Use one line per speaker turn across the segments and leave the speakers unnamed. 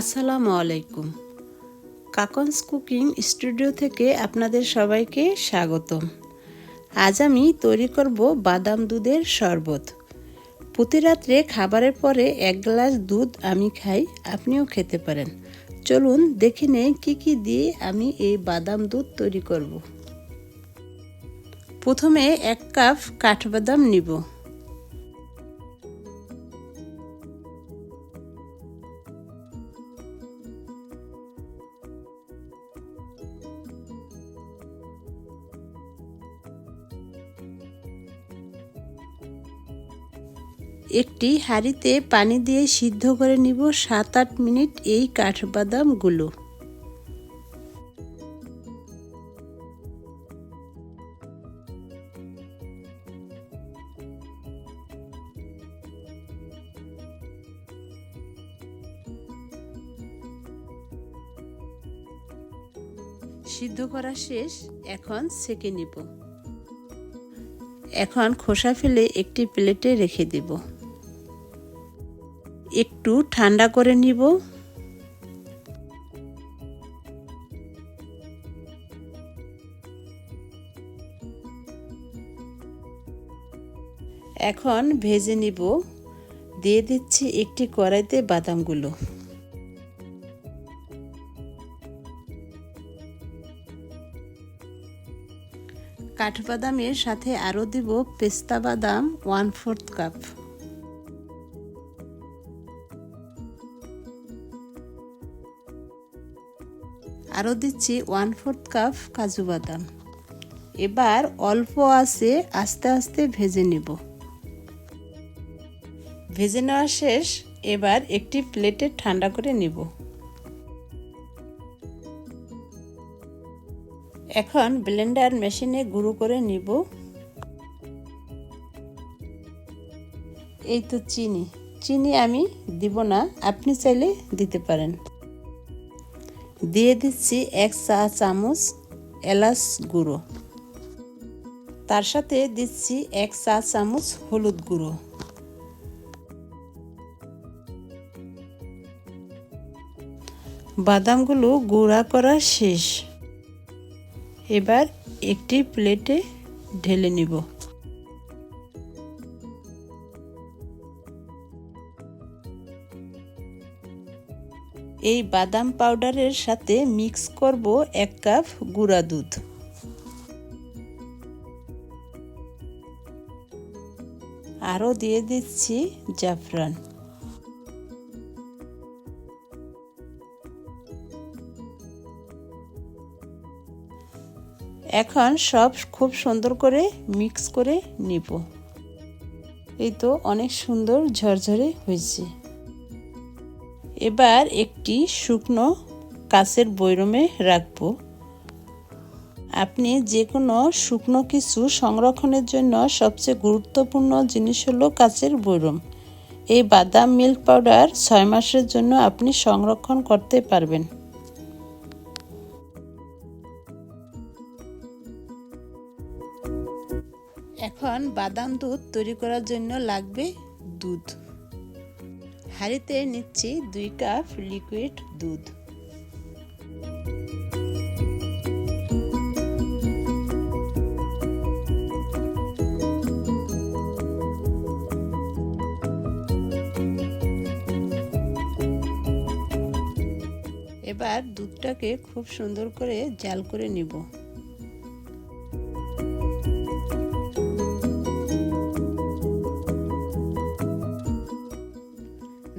আসসালামু আলাইকুম। কাকনস cooking studio থেকে আপনাদের সবাইকে স্বাগতম। আজ আমি তৈরি করব বাদাম দুধের শরবত। প্রতি রাত্রে খাবারের পরে এক গ্লাস দুধ আমি খাই, আপনিও খেতে পারেন। চলুন দেখে নেই কী কী দিয়ে আমি এই বাদাম দুধ তৈরি করব। প্রথমে এক কাপ কাঠবাদাম নিব। একটি হাঁড়িতে পানি দিয়ে সিদ্ধ করে নিব সাত আট মিনিট এই কাঠবাদামগুলো। সিদ্ধ করা শেষ, এখন সেকে নিব। এখন খোসা ফেলে একটি প্লেটে রেখে দেব। একটু ঠান্ডা করে নিব। এখন ভেজে নিব। দিয়ে দিচ্ছি একটি কড়াইতে বাদামগুলো। কাঠবাদামের সাথে আরও দিব পেস্তা বাদাম ওয়ান ফোর্থ কাপ। আরও দিচ্ছি ওয়ান ফোর্থ কাপ কাজু বাদাম। এবার অল্প আছে আস্তে আস্তে ভেজে নিব। ভেজে নেওয়া শেষ, এবার একটি প্লেটে ঠান্ডা করে নিব। এখন ব্লেন্ডার মেশিনে গুঁড়ো করে নিব। এই তো চিনি। চিনি আমি দিব না, আপনি চাইলে দিতে পারেন। দিয়ে দিচ্ছি এক চা চামচ এলাচ গুঁড়ো। তার সাথে দিচ্ছি এক চা চামচ হলুদ গুঁড়ো। বাদামগুলো গুঁড়া করা শেষ। এবার একটি প্লেটে ঢেলে নিব। এই বাদাম পাউডারের সাথে মিক্স করব এক কাপ গুঁড়া দুধ। আরও দিয়ে দিচ্ছি জাফরান। এখন সব খুব সুন্দর করে মিক্স করে নিব। এই তো অনেক সুন্দর ঝরঝরে হয়েছে। এবার একটি শুকনো কাছের বৈরমে রাখব। আপনি যে কোনো শুকনো কিছু সংরক্ষণের জন্য সবচেয়ে গুরুত্বপূর্ণ জিনিস হলো কাচের বৈরম। এই বাদাম মিল্ক পাউডার ছয় মাসের জন্য আপনি সংরক্ষণ করতে পারবেন। এখন বাদাম দুধ তৈরি করার জন্য লাগবে দুধ। হাঁড়িতে নিচ্ছি দুই কাপ লিকুইড দুধ। এবার দুধটাকে খুব সুন্দর করে জাল করে নিব।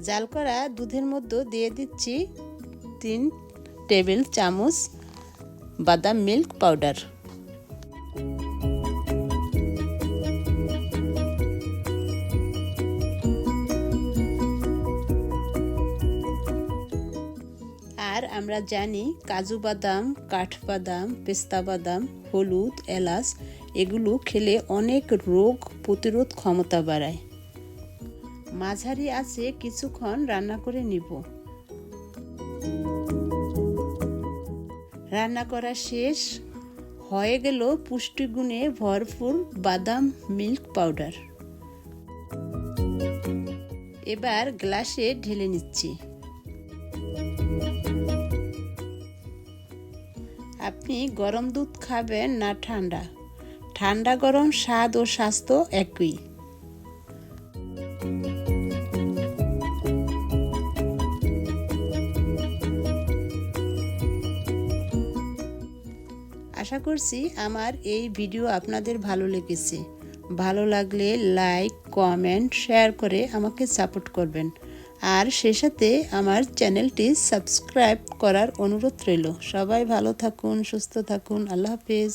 জাল করা দুধের মধ্যে দিয়ে দিচ্ছি তিন টেবিল চামচ বাদাম মিল্ক পাউডার। আর আমরা জানি কাজু বাদাম কাঠবাদাম পেস্তা বাদাম, হলুদ, এলাচ, এগুলো খেলে অনেক রোগ প্রতিরোধ ক্ষমতা বাড়ায়। মাঝারি আছে, কিছুক্ষণ রান্না করে নিব। রান্না করা শেষ হয়ে গেল পুষ্টিগুণে ভরপুর বাদাম মিল্ক পাউডার। এবার গ্লাসে ঢেলে নিচ্ছি। আপনি গরম দুধ খাবেন না ঠান্ডা। ঠান্ডা গরম স্বাদ ও স্বাস্থ্য একই। আশা করছি আমার এই ভিডিও আপনাদের ভালো লেগেছে। ভালো লাগলে লাইক, কমেন্ট, শেয়ার করে আমাকে সাপোর্ট করবেন। আর সে সাথে আমার চ্যানেলটি সাবস্ক্রাইব করার অনুরোধ রইল। সবাই ভালো থাকুন, সুস্থ থাকুন। আল্লাহ হাফেজ।